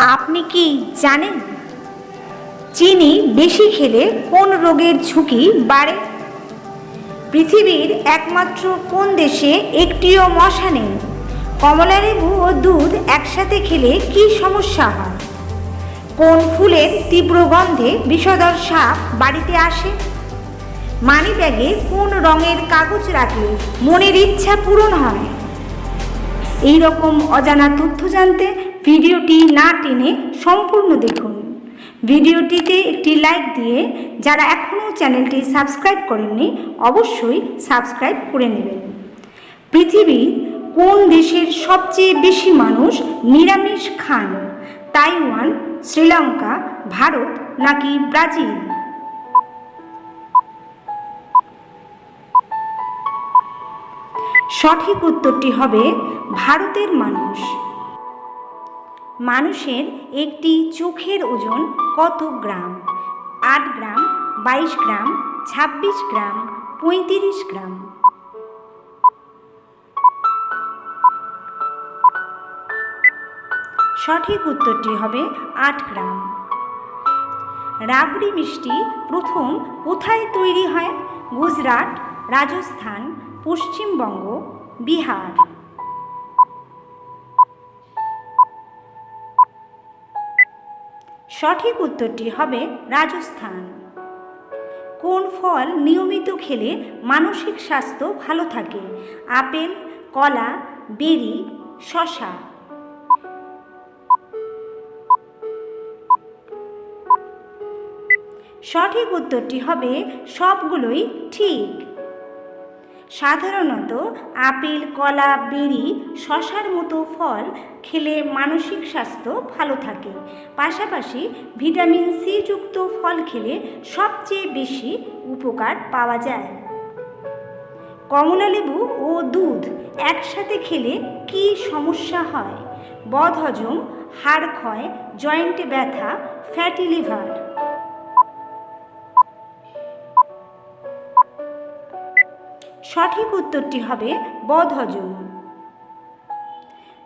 আপনি কি জানেন? চিনি বেশি খেলে কোন রোগের ঝুঁকি বাড়ে? পৃথিবীর একমাত্র কোন দেশে একটিও মশা নেই? কমলালেবু ও দুধ একসাথে খেলে কি সমস্যা হয়? কোন ফুলের তীব্র গন্ধে বিষধর সাপ বাড়িতে আসে? মানি ব্যাগে কোন রঙের কাগজ রাখলে মনের ইচ্ছা পূরণ হয়? এই রকম অজানা তথ্য জানতে ভিডিওটি না টেনে সম্পূর্ণ দেখুন। ভিডিওটিতে একটি লাইক দিয়ে যারা এখনও চ্যানেলটি সাবস্ক্রাইব করেননি, অবশ্যই সাবস্ক্রাইব করে নেবেন। পৃথিবীর কোন দেশের সবচেয়ে বেশি মানুষ নিরামিষ খান? তাইওয়ান, শ্রীলঙ্কা, ভারত নাকি ব্রাজিল? সঠিক উত্তরটি হবে ভারতের মানুষ। মানুষের একটি চোখের ওজন কত গ্রাম? আট গ্রাম, বাইশ গ্রাম, ছাব্বিশ গ্রাম, পঁয়ত্রিশ গ্রাম। সঠিক উত্তরটি হবে আট গ্রাম। রাবড়ি মিষ্টি প্রথম কোথায় তৈরি হয়? গুজরাট, রাজস্থান, পশ্চিমবঙ্গ, বিহার। সঠিক উত্তরটি হবে রাজস্থান। কোন ফল নিয়মিত খেলে মানসিক স্বাস্থ্য ভালো থাকে? আপেল, কলা, বেরি শশা সঠিক উত্তরটি হবে সবগুলোই ঠিক। সাধারণত আপেল, কলা বেরি শশার মতো ফল খেলে মানসিক স্বাস্থ্য ভালো থাকে। পাশাপাশি ভিটামিন সি যুক্ত ফল খেলে সবচেয়ে বেশি উপকার পাওয়া যায়। কমলালেবু ও দুধ একসাথে খেলে কি সমস্যা হয়? বদহজম, হাড় ক্ষয়, জয়েন্টে ব্যথা, ফ্যাটি লিভার সঠিক উত্তরটি হবে বদহজম।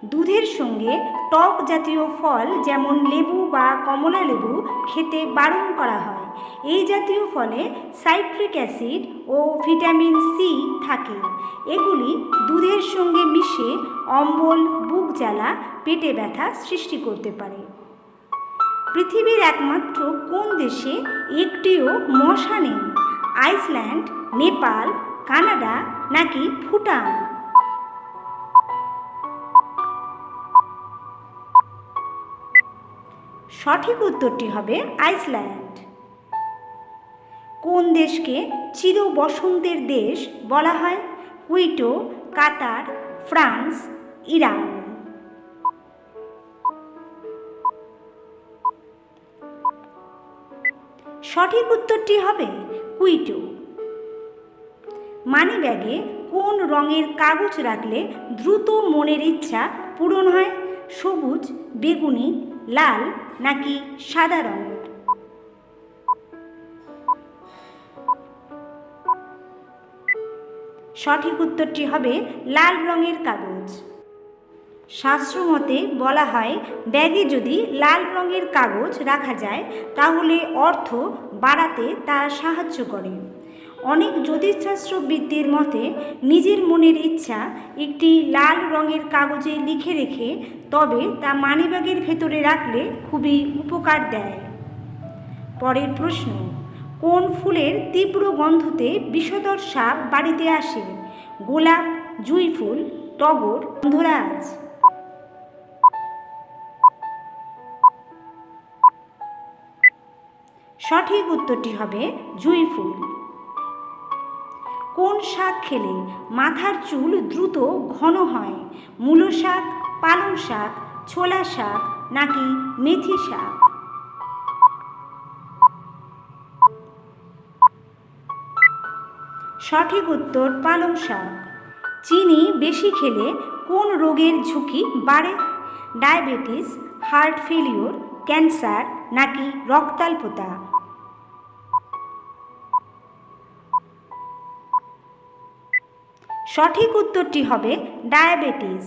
দুধের সঙ্গে টক জাতীয় ফল যেমন লেবু বা কমলা লেবু খেতে বারণ করা হয়। এই জাতীয় ফলে সাইট্রিক অ্যাসিড ও ভিটামিন সি থাকে। এগুলি দুধের সঙ্গে মিশে অম্বল, বুক জ্বালা, পেটে ব্যথা সৃষ্টি করতে পারে। পৃথিবীর একমাত্র কোন দেশে একটিও মশা নেই? আইসল্যান্ড, নেপাল কানাডা নাকি ভুটান? সঠিক উত্তরটি হবে আইসল্যান্ড। কোন দেশকে চির বসন্তের দেশ বলা হয়? Quito Qatar, France, Iran. সঠিক উত্তরটি হবে কুইটো। মানি ব্যাগে কোন রঙের কাগজ রাখলে দ্রুত মনের ইচ্ছা পূরণ হয়? সবুজ, বেগুনি, লাল নাকি সাদা রঙের? সঠিক উত্তরটি হবে লাল রঙের কাগজ। শাস্ত্রমতে বলা হয়, ব্যাগে যদি লাল রঙের কাগজ রাখা যায়, তাহলে অর্থ বাড়াতে তা সাহায্য করে। অনেক জ্যোতিষশাস্ত্রবিদদের মতে, নিজের মনের ইচ্ছা একটি লাল রঙের কাগজে লিখে রেখে, তবে তা মানিব্যাগের ভেতরে রাখলে খুবই উপকার দেয়। পরের প্রশ্ন, কোন ফুলের তীব্র গন্ধতে বিষধর সাপ বাড়িতে আসে? গোলাপ, জুঁই ফুল, টগর গন্ধরাজ সঠিক উত্তরটি হবে জুঁই ফুল। কোন শাক খেলে মাথার চুল দ্রুত ঘন হয়? মূলো শাক, পালং শাক, ছোলা শাক নাকি মেথি শাক? সঠিক উত্তর পালং শাক। চিনি বেশি খেলে কোন রোগের ঝুঁকি বাড়ে? ডায়াবেটিস, হার্ট ফেলিওর ক্যান্সার নাকি রক্তাল্পতা? সঠিক উত্তরটি হবে ডায়াবেটিস।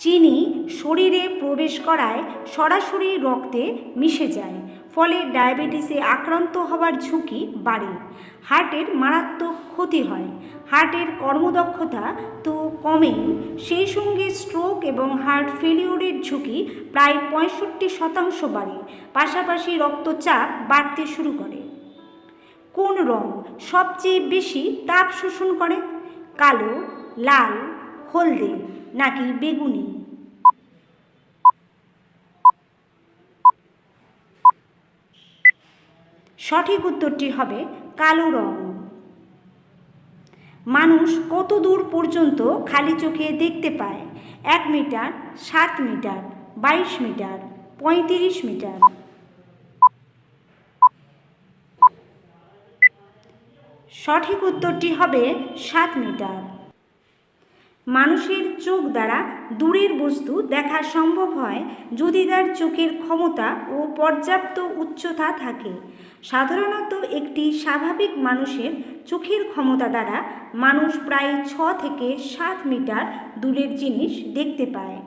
চিনি শরীরে প্রবেশ করায় সরাসরি রক্তে মিশে যায়, ফলে ডায়াবেটিসে আক্রান্ত হওয়ার ঝুঁকি বাড়ে। হার্টের মারাত্মক ক্ষতি হয়, হার্টের কর্মদক্ষতা তো কমেই, সেই সঙ্গে স্ট্রোক এবং হার্ট ফেলিওরের ঝুঁকি প্রায় পঁয়ষট্টি শতাংশ বাড়ে, পাশাপাশি রক্তচাপ বাড়তে শুরু করে। কোন রং সবচেয়ে বেশি তাপ শোষণ করে? কালো, লাল, হলদে নাকি বেগুনি? সঠিক উত্তরটি হবে কালো রং। মানুষ কত দূর পর্যন্ত খালি চোখে দেখতে পায়? এক মিটার, সাত মিটার, বাইশ মিটার, পঁয়ত্রিশ মিটার। সঠিক উত্তরটি হবে সাত মিটার। মানুষের চোখ দ্বারা দূরের বস্তু দেখা সম্ভব হয় যদি তার চোখের ক্ষমতা ও পর্যাপ্ত উচ্চতা থাকে। সাধারণত একটি স্বাভাবিক মানুষের চোখের ক্ষমতা দ্বারা মানুষ প্রায় ছ থেকে সাত মিটার দূরের জিনিস দেখতে পায়।